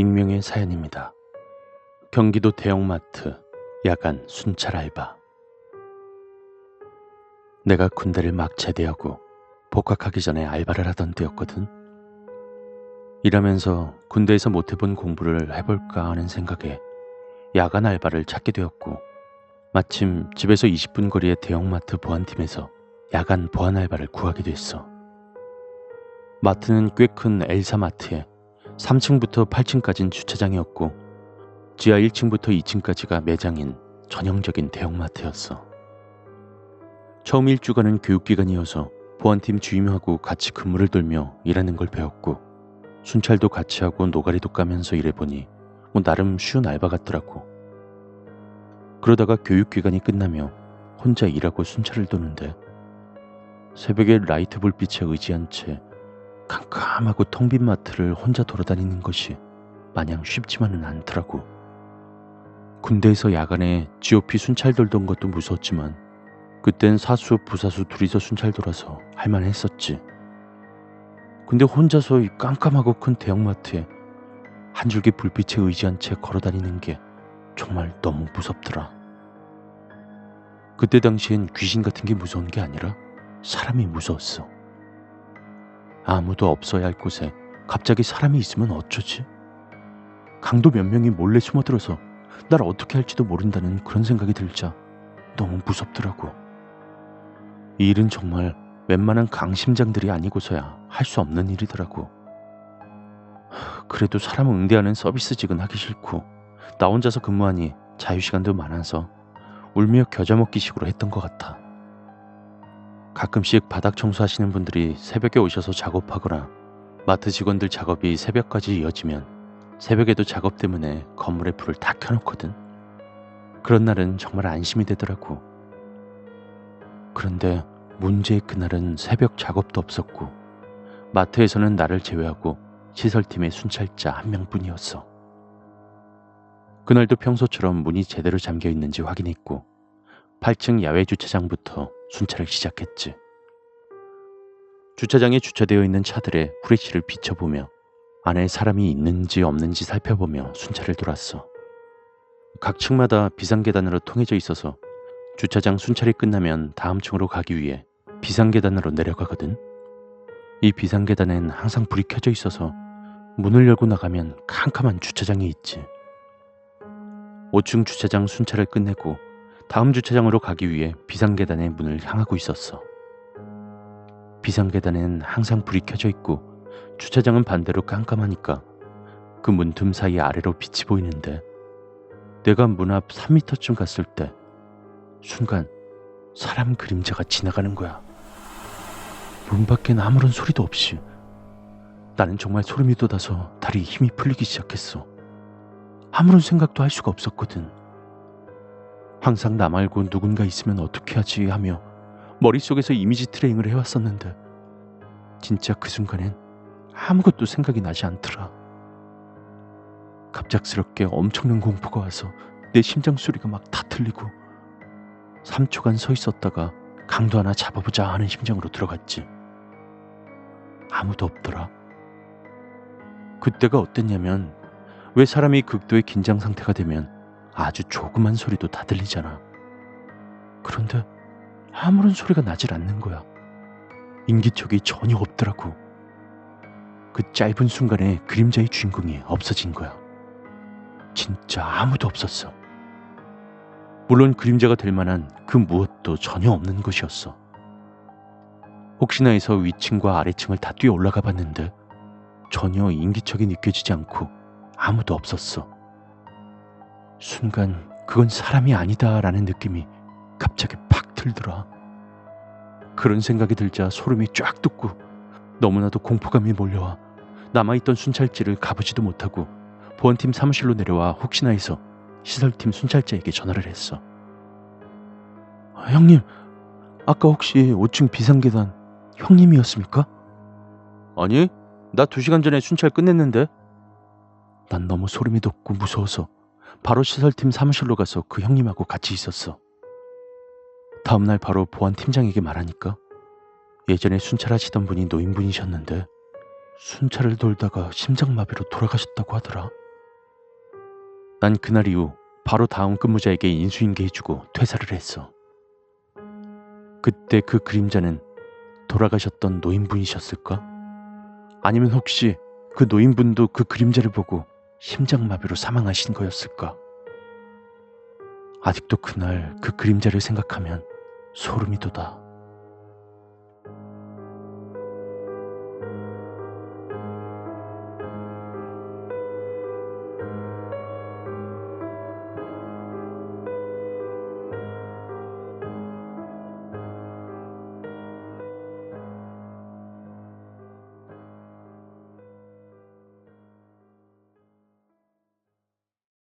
익명의 사연입니다. 경기도 대형마트 야간 순찰 알바. 내가 군대를 막 제대하고 복학하기 전에 알바를 하던 때였거든. 일하면서 군대에서 못해본 공부를 해볼까 하는 생각에 야간 알바를 찾게 되었고, 마침 집에서 20분 거리의 대형마트 보안팀에서 야간 보안 알바를 구하게 됐어. 마트는 꽤 큰 엘사 마트에 3층부터 8층까지는 주차장이었고 지하 1층부터 2층까지가 매장인 전형적인 대형마트였어. 처음 일주간은 교육기간이어서 보안팀 주임하고 같이 근무를 돌며 일하는 걸 배웠고 순찰도 같이 하고 노가리도 까면서 일해보니 뭐 나름 쉬운 알바 같더라고. 그러다가 교육기간이 끝나며 혼자 일하고 순찰을 도는데 새벽에 라이트 불빛에 의지한 채 캄캄하고 텅 빈 마트를 혼자 돌아다니는 것이 마냥 쉽지만은 않더라고. 군대에서 야간에 GOP 순찰 돌던 것도 무서웠지만 그땐 사수, 부사수 둘이서 순찰 돌아서 할만했었지. 근데 혼자서 이 깜깜하고 큰 대형마트에 한 줄기 불빛에 의지한 채 걸어다니는 게 정말 너무 무섭더라. 그때 당시엔 귀신 같은 게 무서운 게 아니라 사람이 무서웠어. 아무도 없어야 할 곳에 갑자기 사람이 있으면 어쩌지? 강도 몇 명이 몰래 숨어들어서 날 어떻게 할지도 모른다는 그런 생각이 들자 너무 무섭더라고. 이 일은 정말 웬만한 강심장들이 아니고서야 할 수 없는 일이더라고. 하, 그래도 사람을 응대하는 서비스직은 하기 싫고 나 혼자서 근무하니 자유시간도 많아서 울며 겨자 먹기식으로 했던 것 같아. 가끔씩 바닥 청소하시는 분들이 새벽에 오셔서 작업하거나 마트 직원들 작업이 새벽까지 이어지면 새벽에도 작업 때문에 건물의 불을 다 켜놓거든. 그런 날은 정말 안심이 되더라고. 그런데 문제의 그날은 새벽 작업도 없었고 마트에서는 나를 제외하고 시설팀의 순찰자 한 명뿐이었어. 그날도 평소처럼 문이 제대로 잠겨 있는지 확인했고 8층 야외 주차장부터 순찰을 시작했지. 주차장에 주차되어 있는 차들의 후레쉬를 비춰보며 안에 사람이 있는지 없는지 살펴보며 순찰을 돌았어. 각 층마다 비상계단으로 통해져 있어서 주차장 순찰이 끝나면 다음 층으로 가기 위해 비상계단으로 내려가거든. 이 비상계단엔 항상 불이 켜져 있어서 문을 열고 나가면 캄캄한 주차장이 있지. 5층 주차장 순찰을 끝내고 다음 주차장으로 가기 위해 비상계단의 문을 향하고 있었어. 비상계단엔 항상 불이 켜져 있고 주차장은 반대로 깜깜하니까 그 문틈 사이 아래로 빛이 보이는데 내가 문 앞 3미터쯤 갔을 때 순간 사람 그림자가 지나가는 거야. 문 밖엔 아무런 소리도 없이 나는 정말 소름이 돋아서 다리에 힘이 풀리기 시작했어. 아무런 생각도 할 수가 없었거든. 항상 나 말고 누군가 있으면 어떻게 하지 하며 머릿속에서 이미지 트레이닝을 해왔었는데 진짜 그 순간엔 아무것도 생각이 나지 않더라. 갑작스럽게 엄청난 공포가 와서 내 심장 소리가 막 다 틀리고 3초간 서 있었다가 강도 하나 잡아보자 하는 심정으로 들어갔지. 아무도 없더라. 그때가 어땠냐면 왜 사람이 극도의 긴장 상태가 되면 아주 조그만 소리도 다 들리잖아. 그런데 아무런 소리가 나질 않는 거야. 인기척이 전혀 없더라고. 그 짧은 순간에 그림자의 주인공이 없어진 거야. 진짜 아무도 없었어. 물론 그림자가 될 만한 그 무엇도 전혀 없는 곳이었어. 혹시나 해서 위층과 아래층을 다 뛰어 올라가 봤는데 전혀 인기척이 느껴지지 않고 아무도 없었어. 순간 그건 사람이 아니다라는 느낌이 갑자기 팍 들더라. 그런 생각이 들자 소름이 쫙 돋고 너무나도 공포감이 몰려와 남아있던 순찰지를 가보지도 못하고 보안팀 사무실로 내려와 혹시나 해서 시설팀 순찰자에게 전화를 했어. 아, 형님, 아까 혹시 5층 비상계단 형님이었습니까? 아니, 나 2시간 전에 순찰 끝냈는데. 난 너무 소름이 돋고 무서워서 바로 시설팀 사무실로 가서 그 형님하고 같이 있었어. 다음날 바로 보안팀장에게 말하니까 예전에 순찰하시던 분이 노인분이셨는데 순찰을 돌다가 심장마비로 돌아가셨다고 하더라. 난 그날 이후 바로 다음 근무자에게 인수인계 해주고 퇴사를 했어. 그때 그 그림자는 돌아가셨던 노인분이셨을까? 아니면 혹시 그 노인분도 그 그림자를 보고 심장마비로 사망하신 거였을까? 아직도 그날 그 그림자를 생각하면 소름이 돋아.